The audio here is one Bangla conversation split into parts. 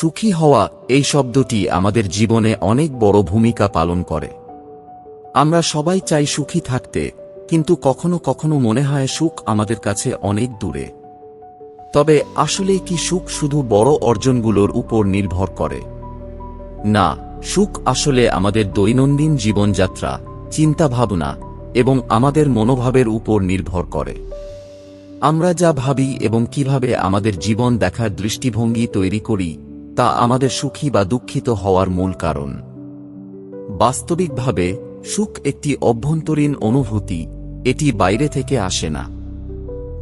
সুখী হওয়া এই শব্দটি আমাদের জীবনে অনেক বড় ভূমিকা পালন করে। আমরা সবাই চাই সুখী থাকতে, কিন্তু কখনো কখনো মনে হয় সুখ আমাদের কাছে অনেক দূরে। তবে আসলে কি সুখ শুধু বড় অর্জনগুলোর উপর নির্ভর করে? না, সুখ আসলে আমাদের দৈনন্দিন জীবনযাত্রা, চিন্তাভাবনা এবং আমাদের মনোভাবের উপর নির্ভর করে। আমরা যা ভাবি এবং কীভাবে আমাদের জীবন দেখার দৃষ্টিভঙ্গি তৈরি করি তা আমাদের সুখী বা দুঃখিত হওয়ার মূল কারণ। বাস্তবিকভাবে, সুখ একটি অভ্যন্তরীণ অনুভূতি, এটি বাইরে থেকে আসে না।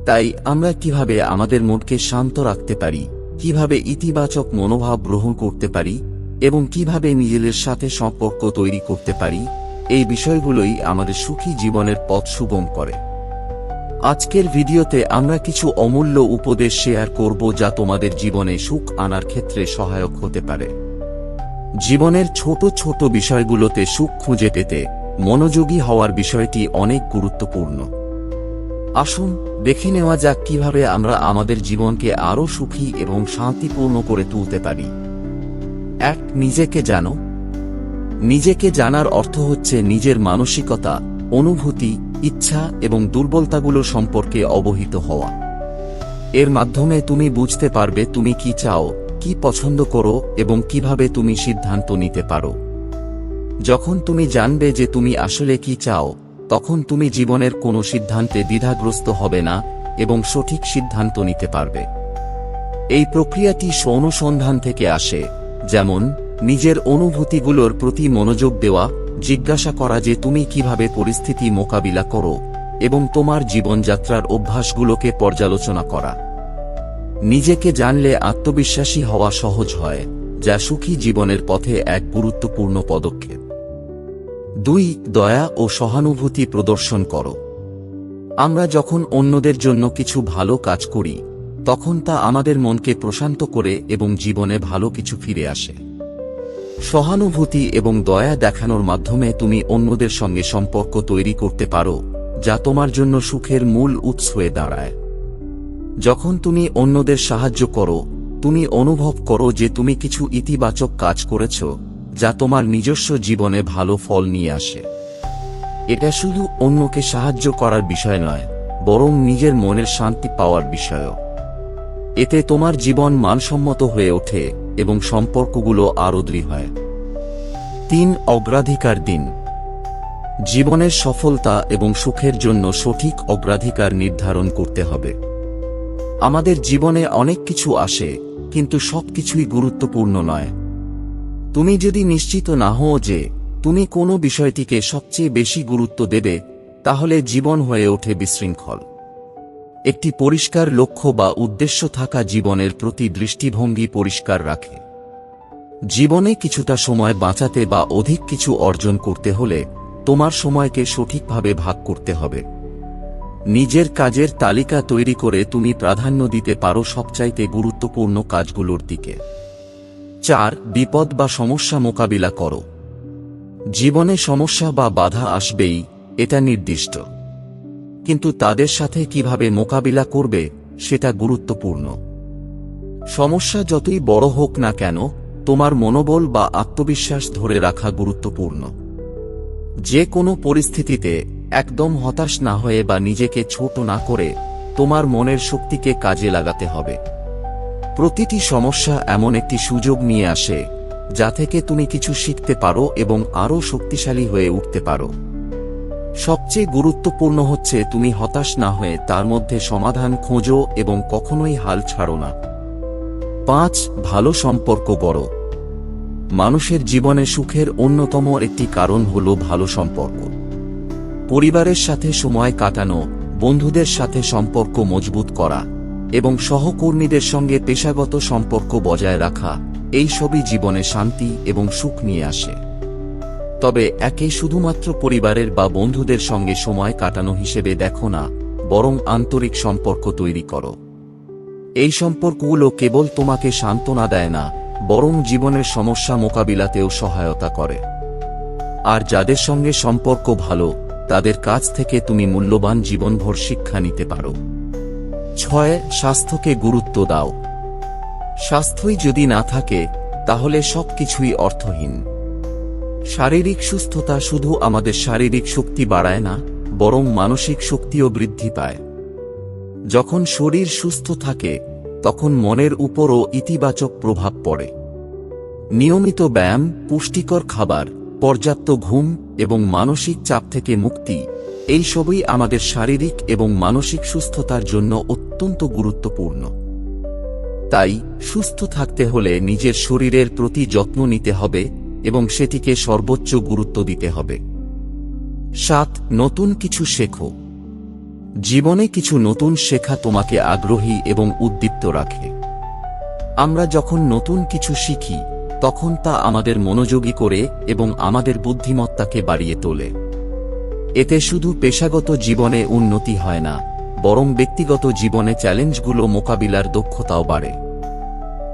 তাই আমরা কীভাবে আমাদের মনকে শান্ত রাখতে পারি, কীভাবে ইতিবাচক মনোভাব গ্রহণ করতে পারি, এবং কীভাবে নিজেদের সাথে সম্পর্ক তৈরি করতে পারি, এই বিষয়গুলোই আমাদের সুখী জীবনের পথ সুগম করে। আজকের ভিডিওতে আমরা কিছু অমূল্য উপদেশ শেয়ার করব যা তোমাদের জীবনে সুখ আনার ক্ষেত্রে সহায়ক হতে পারে। জীবনের ছোট ছোট বিষয়গুলোতে সুখ খুঁজে পেতে মনোযোগী হওয়ার বিষয়টি অনেক গুরুত্বপূর্ণ। আসুন দেখে নেওয়া যাক কীভাবে আমরা আমাদের জীবনকে আরও সুখী এবং শান্তিপূর্ণ করে তুলতে পারি। এক, নিজেকে জানো। নিজেকে জানার অর্থ হচ্ছে নিজের মানসিকতা, অনুভূতি ইচ্ছা এবং দুর্বলতাগুলো সম্পর্কে অবহিত হওয়া। এর মাধ্যমে তুমি বুঝতে পারবে তুমি কি চাও, কি পছন্দ করো এবং কীভাবে তুমি সিদ্ধান্ত নিতে পারো। যখন তুমি জানবে যে তুমি আসলে কি চাও, তখন তুমি জীবনের কোনো সিদ্ধান্তে দ্বিধাগ্রস্ত হবে না এবং সঠিক সিদ্ধান্ত নিতে পারবে। এই প্রক্রিয়াটি সৌনসন্ধান থেকে আসে, যেমন নিজের অনুভূতিগুলোর প্রতি মনোযোগ দেওয়া জিজ্ঞাসা করা যে তুমি কীভাবে পরিস্থিতি মোকাবিলা করো এবং তোমার জীবনযাত্রার অভ্যাসগুলোকে পর্যালোচনা করা। নিজেকে জানলে আত্মবিশ্বাসী হওয়া সহজ হয়, যা সুখী জীবনের পথে এক গুরুত্বপূর্ণ পদক্ষেপ। দুই, দয়া ও সহানুভূতি প্রদর্শন করো। আমরা যখন অন্যদের জন্য কিছু ভালো কাজ করি, তখন তা আমাদের মনকে প্রশান্ত করে এবং জীবনে ভালো কিছু ফিরে আসে। সহানুভূতি এবং দয়া দেখানোর মাধ্যমে তুমি অন্যদের সঙ্গে সম্পর্ক তৈরি করতে পারো, যা তোমার জন্য সুখের মূল উৎস হয়ে দাঁড়ায়। যখন তুমি অন্যদের সাহায্য করো, তুমি অনুভব করো যে তুমি কিছু ইতিবাচক কাজ করেছ, যা তোমার নিজস্ব জীবনে ভালো ফল নিয়ে আসে। এটা শুধু অন্যকে সাহায্য করার বিষয় নয়, বরং নিজের মনের শান্তি পাওয়ার বিষয়ও। এতে তোমার জীবন মানসম্মত হয়ে ওঠে এবং সম্পর্কগুলো আরও দৃঢ় হয়। তিন, অগ্রাধিকার দিন। জীবনের সফলতা এবং সুখের জন্য সঠিক অগ্রাধিকার নির্ধারণ করতে হবে। আমাদের জীবনে অনেক কিছু আসে, কিন্তু সবকিছুই গুরুত্বপূর্ণ নয়। তুমি যদি নিশ্চিত না হও যে তুমি কোনো বিষয়টিকে সবচেয়ে বেশি গুরুত্ব দেবে, তাহলে জীবন হয়ে ওঠে বিশৃঙ্খল। একটি পরিষ্কার লক্ষ্য বা উদ্দেশ্য থাকা জীবনের প্রতি দৃষ্টিভঙ্গি পরিষ্কার রাখে। জীবনে কিছুটা সময় বাঁচাতে বা অধিক কিছু অর্জন করতে হলে তোমার সময়কে সঠিকভাবে ভাগ করতে হবে। নিজের কাজের তালিকা তৈরি করে তুমি প্রাধান্য দিতে পারো সবচাইতে গুরুত্বপূর্ণ কাজগুলোর দিকে। চার, বিপদ বা সমস্যা মোকাবিলা করো। জীবনে সমস্যা বা বাধা আসবেই, এটা নির্দিষ্ট। কিন্তু তাদের সাথে কীভাবে মোকাবিলা করবে, সেটা গুরুত্বপূর্ণ। সমস্যা যতই বড় হোক না কেন, তোমার মনোবল বা আত্মবিশ্বাস ধরে রাখা গুরুত্বপূর্ণ। যে কোনো পরিস্থিতিতে, একদম হতাশ না হয়ে বা নিজেকে ছোট না করে, তোমার মনের শক্তিকে কাজে লাগাতে হবে। প্রতিটি সমস্যা এমন একটি সুযোগ নিয়ে আসে, যা থেকে তুমি কিছু শিখতে পারো এবং আরও শক্তিশালী হয়ে উঠতে পারো। সবচেয়ে গুরুত্বপূর্ণ হচ্ছে তুমি হতাশ না হয়ে তার মধ্যে সমাধান খোঁজো এবং কখনোই হাল ছাড়ো না। পাঁচ, ভালো সম্পর্ক গড়ো। মানুষের জীবনে সুখের অন্যতম একটি কারণ হল ভালো সম্পর্ক। পরিবারের সাথে সময় কাটানো, বন্ধুদের সাথে সম্পর্ক মজবুত করা এবং সহকর্মীদের সঙ্গে পেশাগত সম্পর্ক বজায় রাখা, এই সবই জীবনে শান্তি এবং সুখ নিয়ে আসে। তবে একে শুধুমাত্র পরিবারের বা বন্ধুদের সঙ্গে সময় কাটানো হিসেবে দেখো না, বরং আন্তরিক সম্পর্ক তৈরি করো। এই সম্পর্কগুলো কেবল তোমাকে সান্ত্বনা দেয় না, বরং জীবনের সমস্যা মোকাবিলাতেও সহায়তা করে। আর যাদের সঙ্গে সম্পর্ক ভালো, তাদের কাছ থেকে তুমি মূল্যবান জীবনভর শিক্ষা নিতে পারো। ছয়, স্বাস্থ্যকে গুরুত্ব দাও। স্বাস্থ্যই যদি না থাকে, তাহলে সবকিছুই অর্থহীন। শারীরিক সুস্থতা শুধু আমাদের শারীরিক শক্তি বাড়ায় না, বরং মানসিক শক্তিও বৃদ্ধি পায়। যখন শরীর সুস্থ থাকে, তখন মনের উপরও ইতিবাচক প্রভাব পড়ে। নিয়মিত ব্যায়াম, পুষ্টিকর খাবার, পর্যাপ্ত ঘুম এবং মানসিক চাপ থেকে মুক্তি, এই সবই আমাদের শারীরিক এবং মানসিক সুস্থতার জন্য অত্যন্ত গুরুত্বপূর্ণ। তাই, সুস্থ থাকতে হলে নিজের শরীরের প্রতি যত্ন নিতে হবে এবং সেটিকে সর্বোচ্চ গুরুত্ব দিতে হবে। সাত, নতুন কিছু শেখো। জীবনে কিছু নতুন শেখা তোমাকে আগ্রহী এবং উদ্দীপ্ত রাখে। আমরা যখন নতুন কিছু শিখি, তখন তা আমাদের মনোযোগী করে এবং আমাদের বুদ্ধিমত্তাকে বাড়িয়ে তোলে। এতে শুধু পেশাগত জীবনে উন্নতি হয় না, বরং ব্যক্তিগত জীবনে চ্যালেঞ্জগুলো মোকাবিলার দক্ষতাও বাড়ে।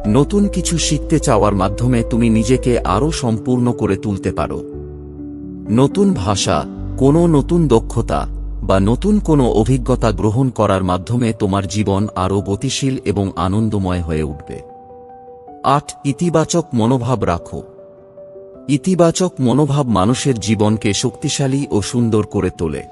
নতুন কিছু শিখতে চাওয়ার মাধ্যমে তুমি নিজেকে আরও সম্পূর্ণ করে তুলতে পারো। নতুন ভাষা, কোনো নতুন দক্ষতা, বা নতুন কোনো অভিজ্ঞতা গ্রহণ করার মাধ্যমে তোমার জীবন আরও গতিশীল এবং আনন্দময় হয়ে উঠবে। আট, ইতিবাচক মনোভাব রাখো। ইতিবাচক মনোভাব মানুষের জীবনকে শক্তিশালী ও সুন্দর করে তোলে।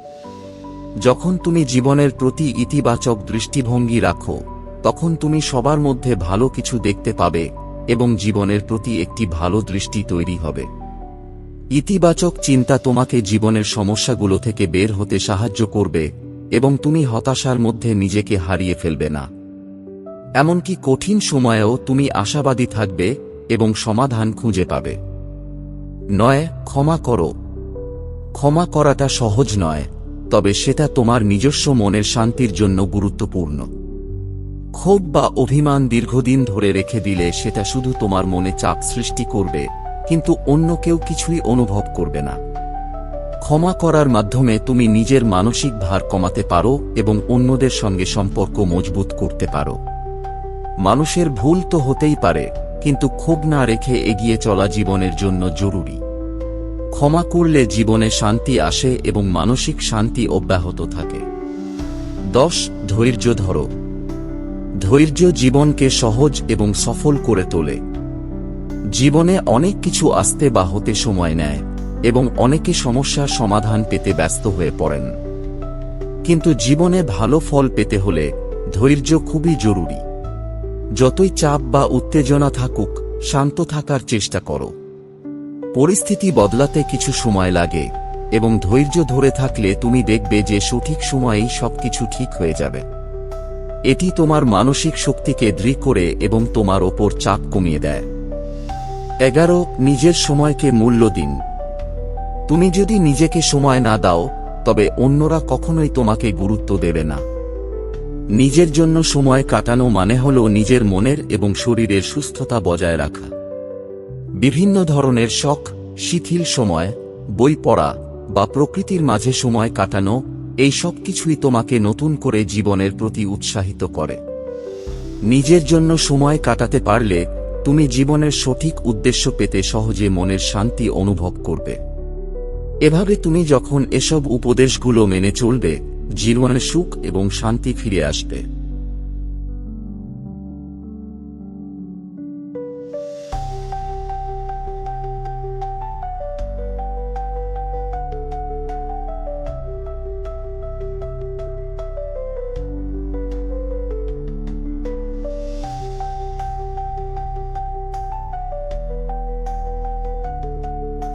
যখন তুমি জীবনের প্রতি ইতিবাচক দৃষ্টিভঙ্গি রাখো তখন তুমি সবার মধ্যে ভালো কিছু দেখতে পাবে এবং জীবনের প্রতি একটি ভালো দৃষ্টি তৈরি হবে। ইতিবাচক চিন্তা তোমাকে জীবনের সমস্যাগুলো থেকে বের হতে সাহায্য করবে এবং তুমি হতাশার মধ্যে নিজেকে হারিয়ে ফেলবে না। এমনকি কঠিন সময়েও তুমি আশাবাদী থাকবে এবং সমাধান খুঁজে পাবে। নয়, ক্ষমা করো। ক্ষমা করাটা সহজ নয়, তবে সেটা তোমার নিজস্ব মনের শান্তির জন্য গুরুত্বপূর্ণ। ক্ষোভ বা অভিমান দীর্ঘদিন ধরে রেখে দিলে সেটা শুধু তোমার মনে চাপ সৃষ্টি করবে, কিন্তু অন্য কেউ কিছুই অনুভব করবে না। ক্ষমা করার মাধ্যমে তুমি নিজের মানসিক ভার কমাতে পারো এবং অন্যদের সঙ্গে সম্পর্ক মজবুত করতে পারো। মানুষের ভুল তো হতেই পারে, কিন্তু ক্ষোভ না রেখে এগিয়ে চলা জীবনের জন্য জরুরি। ক্ষমা করলে জীবনে শান্তি আসে এবং মানসিক শান্তি অব্যাহত থাকে। দশ, ধৈর্য ধরো। ধৈর্য জীবনকে সহজ এবং সফল করে তোলে। জীবনে অনেক কিছু আসতে বা হতে সময় নেয় এবং অনেকে সমস্যার সমাধান পেতে ব্যস্ত হয়ে পড়েন। কিন্তু জীবনে ভালো ফল পেতে হলে ধৈর্য খুবই জরুরি। যতই চাপ বা উত্তেজনা থাকুক, শান্ত থাকার চেষ্টা করো। পরিস্থিতি বদলাতে কিছু সময় লাগে এবং ধৈর্য ধরে থাকলে তুমি দেখবে যে সঠিক সময়েই সবকিছু ঠিক হয়ে যাবে। এটি তোমার মানসিক শক্তিকে দৃঢ় করে এবং তোমার ওপর চাপ কমিয়ে দেয়। এগারো, নিজের সময়কে মূল্য দিন। তুমি যদি নিজেকে সময় না দাও, তবে অন্যরা কখনোই তোমাকে গুরুত্ব দেবে না। নিজের জন্য সময় কাটানো মানে হল নিজের মনের এবং শরীরের সুস্থতা বজায় রাখা। বিভিন্ন ধরনের শখ, শিথিল সময়, বই পড়া বা প্রকৃতির মাঝে সময় কাটানো এই সব কিছুই তোমাকে নতুন করে জীবনের প্রতি উৎসাহিত করে। নিজের জন্য সময় কাটাতে পারলে তুমি জীবনের সঠিক উদ্দেশ্য পেতে সহজে মনের শান্তি অনুভব করবে। এভাবে তুমি যখন এসব উপদেশগুলো মেনে চলবে, জীবনের সুখ এবং শান্তি ফিরে আসবে।